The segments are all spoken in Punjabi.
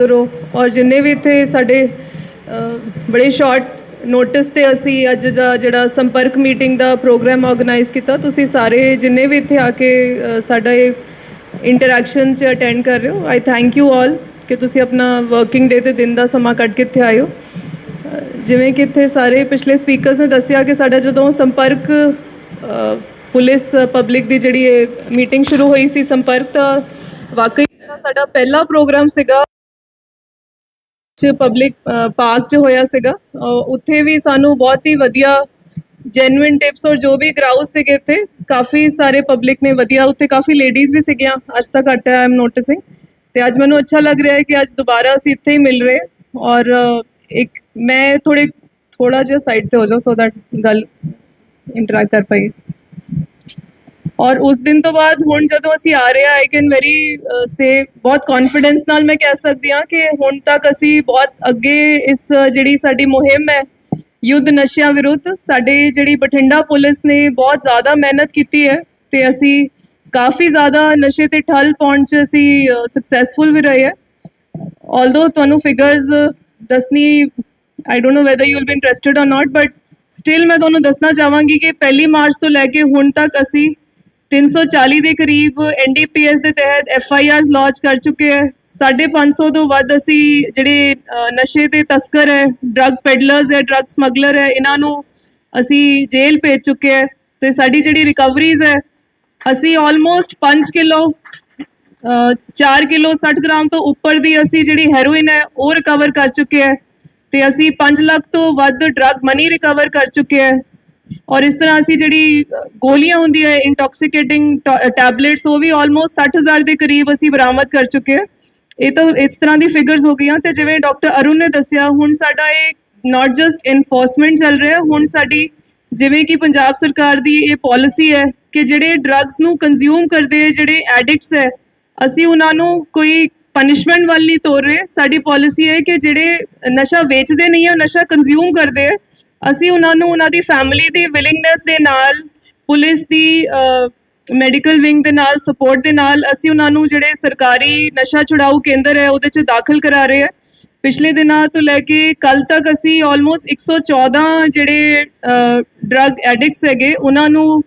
ਕਰੋ। ਔਰ ਜਿੰਨੇ ਵੀ ਇੱਥੇ ਸਾਡੇ ਬੜੇ ਸ਼ਾਰਟ ਨੋਟਿਸ ਤੇ ਅਸੀਂ ਅੱਜ ਦਾ ਜਿਹੜਾ ਸੰਪਰਕ ਮੀਟਿੰਗ ਦਾ ਪ੍ਰੋਗਰਾਮ ਆਰਗੇਨਾਈਜ਼ ਕੀਤਾ, ਤੁਸੀਂ ਸਾਰੇ ਜਿੰਨੇ ਵੀ ਇੱਥੇ ਆ ਕੇ ਸਾਡਾ ਇਹ ਇੰਟਰੈਕਸ਼ਨ ਚ ਅਟੈਂਡ ਕਰ ਰਹੇ ਹੋ। ਆਈ ਥੈਂਕ ਯੂ ਆਲ ਕਿ ਤੁਸੀਂ ਆਪਣਾ ਵਰਕਿੰਗ ਡੇ ਤੇ ਦਿਨ ਦਾ ਸਮਾਂ ਕੱਢ ਕੇ ਇੱਥੇ ਆਏ ਹੋ। ਜਿਵੇਂ ਕਿ ਇੱਥੇ ਸਾਰੇ ਪਿਛਲੇ ਸਪੀਕਰਸ ਨੇ ਦੱਸਿਆ ਕਿ ਸਾਡਾ ਜਦੋਂ ਸੰਪਰਕ ਪੁਲਿਸ ਪਬਲਿਕ ਦੀ ਜਿਹੜੀ ਇਹ ਮੀਟਿੰਗ ਸ਼ੁਰੂ ਹੋਈ ਸੀ ਸੰਪਰਕ, ਤਾਂ ਵਾਕਈ ਸਾਡਾ ਪਹਿਲਾ ਪ੍ਰੋਗਰਾਮ ਸੀਗਾ। ਚ ਪਬਲਿਕ ਪਾਰਕ ਚ ਹੋਇਆ ਸੀਗਾ। ਉੱਥੇ ਵੀ ਸਾਨੂੰ ਬਹੁਤ ਹੀ ਵਧੀਆ ਜੈਨੂਇਨ ਟਿਪਸ ਔਰ ਜੋ ਵੀ ਗਰਾਊਸ ਸੀਗੇ ਇੱਥੇ, ਕਾਫੀ ਸਾਰੇ ਪਬਲਿਕ ਨੇ ਵਧੀਆ। ਉੱਥੇ ਕਾਫੀ ਲੇਡੀਜ਼ ਵੀ ਸੀਗੀਆਂ, ਅੱਜ ਤੱਕ ਘੱਟ ਆਈ ਐਮ ਨੋਟਿਸਿੰਗ ਤੇ ਅੱਜ ਮੈਨੂੰ ਅੱਛਾ ਲੱਗ ਰਿਹਾ ਹੈ ਕਿ ਅੱਜ ਦੁਬਾਰਾ ਅਸੀਂ ਇੱਥੇ ਹੀ ਮਿਲ ਰਹੇ ਔਰ, ਇੱਕ, ਮੈਂ ਥੋੜੇ ਥੋੜਾ ਜਿਹਾ ਸਾਈਡ ਤੇ ਹੋ ਜਾਓ ਸੋ ਦੈਟ ਗੱਲ ਇੰਟਰੈਕਟ ਕਰ ਪਾਈਏ। ਔਰ ਉਸ ਦਿਨ ਤੋਂ ਬਾਅਦ ਹੁਣ ਜਦੋਂ ਅਸੀਂ ਆ ਰਹੇ ਆ ਆਈ ਕੈਨ ਵੈਰੀ ਸੇ ਬਹੁਤ ਕੌਨਫੀਡੈਂਸ ਨਾਲ ਮੈਂ ਕਹਿ ਸਕਦੀ ਹਾਂ ਕਿ ਹੁਣ ਤੱਕ ਅਸੀਂ ਬਹੁਤ ਅੱਗੇ ਇਸ ਜਿਹੜੀ ਸਾਡੀ ਮੁਹਿੰਮ ਹੈ, ਯੁੱਧ ਨਸ਼ਿਆਂ ਵਿਰੁੱਧ, ਸਾਡੇ ਜਿਹੜੀ ਬਠਿੰਡਾ ਪੁਲਿਸ ਨੇ ਬਹੁਤ ਜ਼ਿਆਦਾ ਮਿਹਨਤ ਕੀਤੀ ਹੈ ਤੇ ਅਸੀਂ ਕਾਫੀ ਜ਼ਿਆਦਾ ਨਸ਼ੇ ਤੇ ਠੱਲ ਪਾਉਣ ਚ ਅਸੀਂ ਸਕਸੈਸਫੁਲ ਵੀ ਰਹੇ ਹੈ। Although ਤੁਹਾਨੂੰ ਫਿਗਰਸ ਦੱਸਣੀ I don't know whether you will be interested or not but still ਮੈਂ ਤੁਹਾਨੂੰ ਦੱਸਣਾ ਚਾਹਾਂਗੀ ਕਿ ਪਹਿਲੀ ਮਾਰਚ ਤੋਂ ਲੈ ਕੇ ਹੁਣ ਤੱਕ ਅਸੀਂ 340 ਦੇ ਕਰੀਬ ਐਨਡੀਪੀਐਸ ਦੇ ਤਹਿਤ ਐਫਆਈਆਰਸ ਲਾਂਚ ਕਰ ਚੁੱਕੇ ਹੈ। 550 ਤੋਂ ਵੱਧ ਅਸੀਂ ਜਿਹੜੇ ਨਸ਼ੇ ਦੇ ਤਸਕਰ ਹੈ ਡਰੱਗ ਪੈਡਲਰਸ ਹੈ ਡਰੱਗ ਸਮਗਲਰ ਹੈ, ਇਹਨਾਂ ਨੂੰ ਅਸੀਂ ਜੇਲ੍ਹ ਭੇਜ ਚੁੱਕੇ ਹੈ ਤੇ ਸਾਡੀ ਜਿਹੜੀ ਰਿਕਵਰੀਜ਼ ਹੈ, ਅਸੀਂ ਆਲਮੋਸਟ 5 ਕਿਲੋ 4 ਕਿਲੋ 60 ਗ੍ਰਾਮ ਤੋਂ ਉੱਪਰ ਦੀ ਅਸੀਂ ਜਿਹੜੀ ਹੈਰੋਇਨ ਹੈ, ਉਹ ਰਿਕਵਰ ਕਰ ਚੁੱਕੇ ਹੈ ਤੇ ਅਸੀਂ 5 ਲੱਖ ਤੋਂ ਵੱਧ ਡਰੱਗ ਮਨੀ ਰਿਕਵਰ ਕਰ ਚੁੱਕੇ ਹੈ। ਔਰ ਇਸ ਤਰ੍ਹਾਂ ਅਸੀਂ ਜਿਹੜੀ ਗੋਲੀਆਂ ਹੁੰਦੀਆਂ ਇੰਟੌਕਸੀਕੇਟਿੰਗ ਟੈਬਲੇਟਸ ਉਹ ਵੀ ਆਲਮੋਸਟ 60000 ਦੇ ਕਰੀਬ ਅਸੀਂ ਬਰਾਮਦ ਕਰ ਚੁੱਕੇ ਹਾਂ। ਇਹ ਤਾਂ ਇਸ ਤਰ੍ਹਾਂ ਦੀ ਫਿਗਰਸ ਹੋ ਗਈਆਂ ਤੇ ਜਿਵੇਂ ਡਾਕਟਰ ਅਰੁਣ ਨੇ ਦੱਸਿਆ, ਹੁਣ ਸਾਡਾ ਇਹ ਨਾਟ ਜਸਟ ਇਨਫੋਰਸਮੈਂਟ ਚੱਲ ਰਿਹਾ, ਹੁਣ ਸਾਡੀ ਜਿਵੇਂ ਕਿ ਪੰਜਾਬ ਸਰਕਾਰ ਦੀ ਇਹ ਪਾਲਿਸੀ ਹੈ ਕਿ ਜਿਹੜੇ ਡਰੱਗਸ ਨੂੰ ਕੰਜ਼ਿਊਮ ਕਰਦੇ ਜਿਹੜੇ ਐਡਿਕਟਸ ਹੈ, ਅਸੀਂ ਉਹਨਾਂ ਨੂੰ ਕੋਈ ਪਨਿਸ਼ਮੈਂਟ ਵੱਲ ਨਹੀਂ ਤੋਰ ਰਹੇ। ਸਾਡੀ ਪਾਲਿਸੀ ਹੈ ਕਿ ਜਿਹੜੇ ਨਸ਼ਾ ਵੇਚਦੇ ਨਹੀਂ ਹੈ ਨਸ਼ਾ ਕੰਜ਼ਿਊਮ ਕਰਦੇ ਹੈ ਅਸੀਂ ਉਹਨਾਂ ਨੂੰ ਉਹਨਾਂ ਦੀ ਫੈਮਿਲੀ ਦੀ ਵਿਲਿੰਗਨੈਸ ਦੇ ਨਾਲ ਪੁਲਿਸ ਦੀ ਮੈਡੀਕਲ ਵਿੰਗ ਦੇ ਨਾਲ ਸਪੋਰਟ ਦੇ ਨਾਲ ਅਸੀਂ ਉਹਨਾਂ ਨੂੰ ਜਿਹੜੇ ਸਰਕਾਰੀ ਨਸ਼ਾ ਛੁਡਾਊ ਕੇਂਦਰ ਹੈ ਉਹਦੇ 'ਚ ਦਾਖਲ ਕਰਾ ਰਹੇ ਹਾਂ। ਪਿਛਲੇ ਦਿਨਾਂ ਤੋਂ ਲੈ ਕੇ ਕੱਲ ਤੱਕ ਅਸੀਂ ਆਲਮੋਸਟ 114 ਜਿਹੜੇ ਡਰੱਗ ਐਡਿਕਟਸ ਹੈਗੇ, ਉਹਨਾਂ ਨੂੰ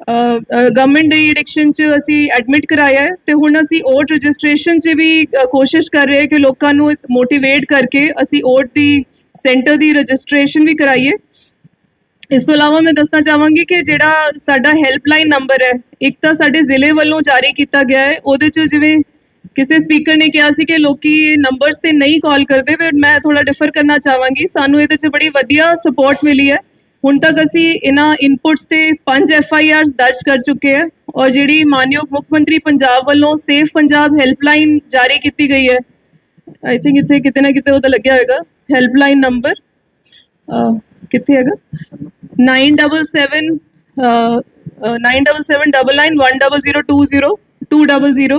ਗਵਰਨਮੈਂਟ ਦੀ ਐਡਿਕਸ਼ਨ ਚ ਅਸੀਂ ਐਡਮਿਟ ਕਰਾਇਆ ਹੈ ਤੇ ਹੁਣ ਅਸੀਂ ਓਟ ਰਜਿਸਟ੍ਰੇਸ਼ਨ ਚ ਵੀ ਕੋਸ਼ਿਸ਼ ਕਰ ਰਹੇ ਹਾਂ ਕਿ ਲੋਕਾਂ ਨੂੰ ਮੋਟੀਵੇਟ ਕਰਕੇ ਅਸੀਂ ਓਟ ਦੀ ਸੈਂਟਰ ਦੀ ਰਜਿਸਟ੍ਰੇਸ਼ਨ ਵੀ ਕਰਾਈਏ। ਇਸ ਤੋਂ ਇਲਾਵਾ ਮੈਂ ਦੱਸਣਾ ਚਾਹਾਂਗੀ ਕਿ ਜਿਹੜਾ ਸਾਡਾ ਹੈਲਪਲਾਈਨ ਨੰਬਰ ਹੈ, ਇੱਕ ਤਾਂ ਸਾਡੇ ਜ਼ਿਲ੍ਹੇ ਵੱਲੋਂ ਜਾਰੀ ਕੀਤਾ ਗਿਆ ਹੈ, ਉਹਦੇ ਚ ਜਿਵੇਂ ਕਿਸੇ ਸਪੀਕਰ ਨੇ ਕਿਹਾ ਸੀ ਕਿ ਲੋਕੀ ਨੰਬਰਸ ਤੇ ਨਹੀਂ ਕਾਲ ਕਰਦੇ ਬਟ ਮੈਂ ਥੋੜਾ ਡਿਫਰ ਕਰਨਾ ਚਾਹਾਂਗੀ। ਸਾਨੂੰ ਇਹਦੇ ਚ ਬੜੀ ਵਧੀਆ ਸਪੋਰਟ ਮਿਲੀ ਹੈ। ਹੁਣ ਤੱਕ ਅਸੀਂ ਇਹਨਾਂ ਇਨਪੁਟਸ ਤੇ 5 ਐਫ ਆਈ ਆਰਸ ਦਰਜ ਕਰ ਚੁੱਕੇ ਹਾਂ ਔਰ ਜਿਹੜੀ ਮਾਨਯੋਗ ਮੁੱਖ ਮੰਤਰੀ ਪੰਜਾਬ ਵੱਲੋਂ ਸੇਫ ਪੰਜਾਬ ਹੈਲਪਲਾਈਨ ਜਾਰੀ ਕੀਤੀ ਗਈ ਹੈ। ਆਈ ਥਿੰਕ ਇੱਥੇ ਕਿਤੇ ਨਾ ਕਿਤੇ ਉਹਦਾ ਲੱਗਿਆ ਹੋਏਗਾ। ਹੈਲਪਲਾਈਨ ਨੰਬਰ ਕਿੱਥੇ ਹੈਗਾ 977 9779910020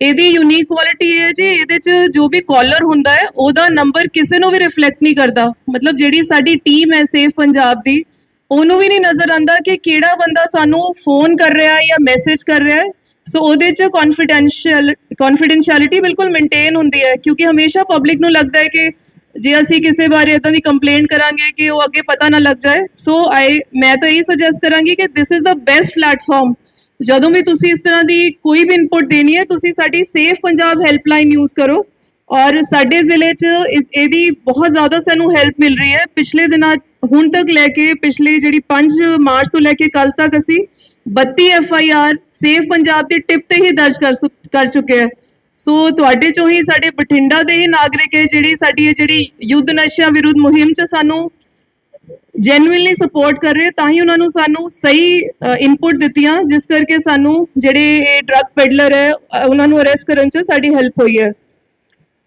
ਇਹਦੀ ਯੂਨੀਕ ਕੁਆਲਿਟੀ ਇਹ ਹੈ ਜੀ, ਇਹਦੇ ਚ ਜੋ ਵੀ ਕਾਲਰ ਹੁੰਦਾ ਹੈ, ਉਹਦਾ ਨੰਬਰ ਕਿਸੇ ਨੂੰ ਵੀ ਰਿਫਲੈਕਟ ਨਹੀਂ ਕਰਦਾ। ਮਤਲਬ ਜਿਹੜੀ ਸਾਡੀ ਟੀਮ ਹੈ ਸੇਫ ਪੰਜਾਬ ਦੀ, ਉਹਨੂੰ ਵੀ ਨਹੀਂ ਨਜ਼ਰ ਆਂਦਾ ਕਿ ਕਿਹੜਾ ਬੰਦਾ ਸਾਨੂੰ ਫੋਨ ਕਰ ਰਿਹਾ ਹੈ ਜਾਂ ਮੈਸੇਜ ਕਰ ਰਿਹਾ ਹੈ। ਸੋ ਉਹਦੇ ਚ ਕੌਨਫੀਡੈਂਸ਼ੀਅਲ ਕੌਨਫੀਡੈਂਸ਼ੀਅਲਿਟੀ ਬਿਲਕੁਲ ਮੇਨਟੇਨ ਹੁੰਦੀ ਹੈ, ਕਿਉਂਕਿ ਹਮੇਸ਼ਾ ਪਬਲਿਕ ਨੂੰ ਲੱਗਦਾ ਹੈ ਕਿ ਜੇ ਅਸੀਂ ਕਿਸੇ ਬਾਰੇ ਇਦਾਂ ਦੀ ਕੰਪਲੇਂਟ ਕਰਾਂਗੇ ਕਿ ਉਹ ਅੱਗੇ ਪਤਾ ਨਾ ਲੱਗ ਜਾਏ ਸੋ ਆਈ ਮੈਂ ਤਾਂ ਇਹ ਸੁਜੈਸਟ ਕਰਾਂਗੀ ਕਿ this is the best platform ਜਦੋਂ ਵੀ ਤੁਸੀਂ ਇਸ ਤਰ੍ਹਾਂ ਦੀ ਕੋਈ ਵੀ ਇਨਪੁਟ ਦੇਣੀ ਹੈ, ਤੁਸੀਂ ਸਾਡੀ ਸੇਫ ਪੰਜਾਬ ਹੈਲਪਲਾਈਨ ਯੂਜ਼ ਕਰੋ। ਔਰ ਸਾਡੇ ਜ਼ਿਲ੍ਹੇ 'ਚ ਇਹਦੀ ਬਹੁਤ ਜ਼ਿਆਦਾ ਸਾਨੂੰ ਹੈਲਪ ਮਿਲ ਰਹੀ ਹੈ। ਪਿਛਲੇ ਦਿਨਾਂ, ਹੁਣ ਤੱਕ ਲੈ ਕੇ, ਪਿਛਲੇ ਜਿਹੜੀ 5 ਮਾਰਚ ਤੋਂ ਲੈ ਕੇ ਕੱਲ ਤੱਕ ਅਸੀਂ 32 F I R safe Punjab ਦੇ ਟਿਪ ਤੇ ਹੀ ਦਰਜ ਕਰ ਸੁ- ਕਰ ਚੁੱਕੇ ਹਾਂ। ਸੋ ਤੁਹਾਡੇ ਚੋਂ ਹੀ ਸਾਡੇ ਬਠਿੰਡਾ ਦੇ ਹੀ ਨਾਗਰਿਕ ਹੈ ਜਿਹੜੀ ਸਾਡੀ ਇਹ ਜਿਹੜੀ ਯੁੱਧ ਨਸ਼ਿਆਂ ਵਿਰੁੱਧ ਮੁਹਿੰਮ 'ਚ ਸਾਨੂੰ ਜੈਨੂਇਨਲੀ ਸਪੋਰਟ ਕਰ ਰਹੇ, ਤਾਂ ਹੀ ਉਹਨਾਂ ਨੂੰ ਸਾਨੂੰ ਸਹੀ ਇਨਪੁਟ ਦਿੱਤੀਆਂ, ਜਿਸ ਕਰਕੇ ਸਾਨੂੰ ਜਿਹੜੇ ਇਹ ਡਰੱਗ ਪੈਡਲਰ ਹੈ ਉਹਨਾਂ ਨੂੰ ਅਰੈਸਟ ਕਰਨ 'ਚ ਸਾਡੀ ਹੈਲਪ ਹੋਈ ਹੈ।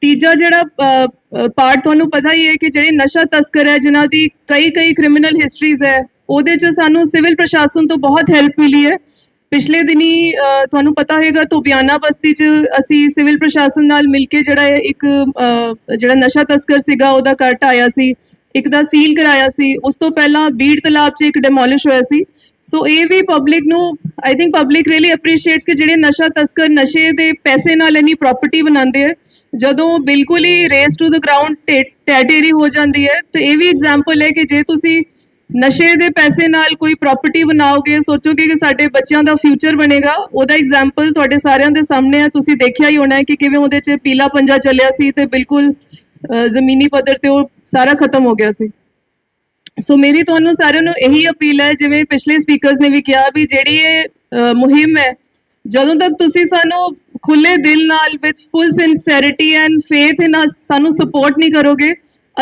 ਤੀਜਾ ਜਿਹੜਾ ਪਾਰਟ ਤੁਹਾਨੂੰ ਪਤਾ ਹੀ ਹੈ ਕਿ ਜਿਹੜੇ ਨਸ਼ਾ ਤਸਕਰ ਹੈ, ਜਿਨ੍ਹਾਂ ਦੀ ਕਈ ਕਈ ਕ੍ਰਿਮੀਨਲ ਹਿਸਟਰੀਜ਼ ਹੈ, ਉਹਦੇ 'ਚ ਸਾਨੂੰ ਸਿਵਲ ਪ੍ਰਸ਼ਾਸਨ ਤੋਂ ਬਹੁਤ ਹੈਲਪ ਮਿਲੀ ਹੈ। ਪਿਛਲੇ ਦਿਨੀ ਤੁਹਾਨੂੰ ਪਤਾ ਹੋਵੇਗਾ ਤੋਬਿਆਨਾ ਬਸਤੀ 'ਚ ਅਸੀਂ ਸਿਵਲ ਪ੍ਰਸ਼ਾਸਨ ਨਾਲ ਮਿਲ ਕੇ ਜਿਹੜਾ ਇਹ ਇੱਕ ਜਿਹੜਾ ਨਸ਼ਾ ਤਸਕਰ ਸੀਗਾ, ਉਹਦਾ ਕੱਟ ਆਇਆ ਸੀ, ਇੱਕ ਦਾ ਸੀਲ ਕਰਾਇਆ ਸੀ। ਉਸ ਤੋਂ ਪਹਿਲਾਂ ਬੀੜ ਤਲਾਬ 'ਚ ਇੱਕ ਡਿਮੋਲਿਸ਼ ਹੋਇਆ ਸੀ। ਸੋ ਇਹ ਵੀ ਪਬਲਿਕ ਨੂੰ I think public really appreciates ਕਿ ਜਿਹੜੇ ਨਸ਼ਾ ਤਸਕਰ ਨਸ਼ੇ ਦੇ ਪੈਸੇ ਨਾਲ ਇਨੀ ਪ੍ਰਾਪਰਟੀ ਬਣਾਉਂਦੇ ਆ, ਜਦੋਂ ਬਿਲਕੁਲ ਹੀ ਰੇਸ ਟੂ ਦ ਗਰਾਊਂਡ ਟੈਟੇਰੀ ਹੋ ਜਾਂਦੀ ਹੈ। ਤੇ ਇਹ ਵੀ ਐਗਜ਼ਾਮਪਲ ਹੈ ਕਿ ਜੇ ਤੁਸੀਂ ਨਸ਼ੇ ਦੇ ਪੈਸੇ ਨਾਲ ਕੋਈ ਪ੍ਰਾਪਰਟੀ ਬਣਾਓਗੇ, ਸੋਚੋਗੇ ਕਿ ਸਾਡੇ ਬੱਚਿਆਂ ਦਾ ਫਿਊਚਰ ਬਣੇਗਾ, ਉਹਦਾ ਐਗਜ਼ਾਮਪਲ ਤੁਹਾਡੇ ਸਾਰਿਆਂ ਦੇ ਸਾਹਮਣੇ ਆ ਤੁਸੀਂ ਦੇਖਿਆ ਹੀ ਹੋਣਾ ਹੈ ਕਿ ਕਿਵੇਂ ਉਹਦੇ 'ਚ ਪੀਲਾ ਪੰਜਾ ਚੱਲਿਆ ਸੀ ਤੇ ਬਿਲਕੁਲ ਜ਼ਮੀਨੀ ਪੱਧਰ ਤੇ ਉਹ ਸਾਰਾ ਖਤਮ ਹੋ ਗਿਆ ਸੀ। ਸੋ ਮੇਰੀ ਤੁਹਾਨੂੰ ਸਾਰਿਆਂ ਨੂੰ ਇਹੀ ਅਪੀਲ ਹੈ, ਜਿਵੇਂ ਪਿਛਲੇ ਸਪੀਕਰਸ ਨੇ ਵੀ ਕਿਹਾ ਵੀ ਜਿਹੜੀ ਇਹ ਮੁਹਿੰਮ ਹੈ, ਜਦੋਂ ਤੱਕ ਤੁਸੀਂ ਸਾਨੂੰ ਖੁੱਲੇ ਦਿਲ ਨਾਲ with full sincerity and faith in us ਸਾਨੂੰ ਸਪੋਰਟ ਨਹੀਂ ਕਰੋਗੇ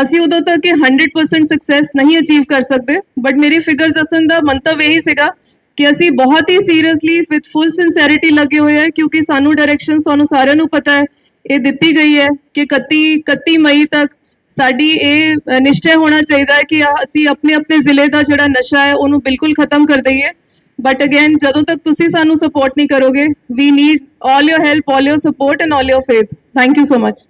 ਅਸੀਂ ਉਦੋਂ ਤੱਕ ਇਹ 100% ਸਕਸੈਸ ਨਹੀਂ ਅਚੀਵ ਕਰ ਸਕਦੇ ਬਟ ਮੇਰੀ ਫਿਗਰ ਦੱਸਣ ਦਾ ਮੰਤਵ ਇਹੀ ਸੀਗਾ ਕਿ ਅਸੀਂ ਬਹੁਤ ਹੀ ਸੀਰੀਅਸਲੀ ਵਿਦ ਫੁੱਲ ਸਿੰਸੈਰਿਟੀ ਲੱਗੇ ਹੋਏ ਹਾਂ ਕਿਉਂਕਿ ਸਾਨੂੰ ਡਾਇਰੈਕਸ਼ਨ ਸਾਨੂੰ ਸਾਰਿਆਂ ਨੂੰ ਪਤਾ ਹੈ ਇਹ ਦਿੱਤੀ ਗਈ ਹੈ ਕਿ 31 31 ਮਈ ਤੱਕ ਸਾਡੀ ਇਹ ਅ, ਨਿਸ਼ਚੈ ਹੋਣਾ ਚਾਹੀਦਾ ਹੈ ਕਿ ਅਸੀਂ ਆਪਣੇ ਆਪਣੇ ਜ਼ਿਲ੍ਹੇ ਦਾ ਜਿਹੜਾ ਨਸ਼ਾ ਹੈ ਉਹਨੂੰ ਬਿਲਕੁਲ ਖਤਮ ਕਰ ਦਈਏ। ਬਟ ਅਗੇਨ ਜਦੋਂ ਤੱਕ ਤੁਸੀਂ ਸਾਨੂੰ ਸਪੋਰਟ ਨਹੀਂ ਕਰੋਗੇ ਵੀ need all your help all your support and all your faith thank you so much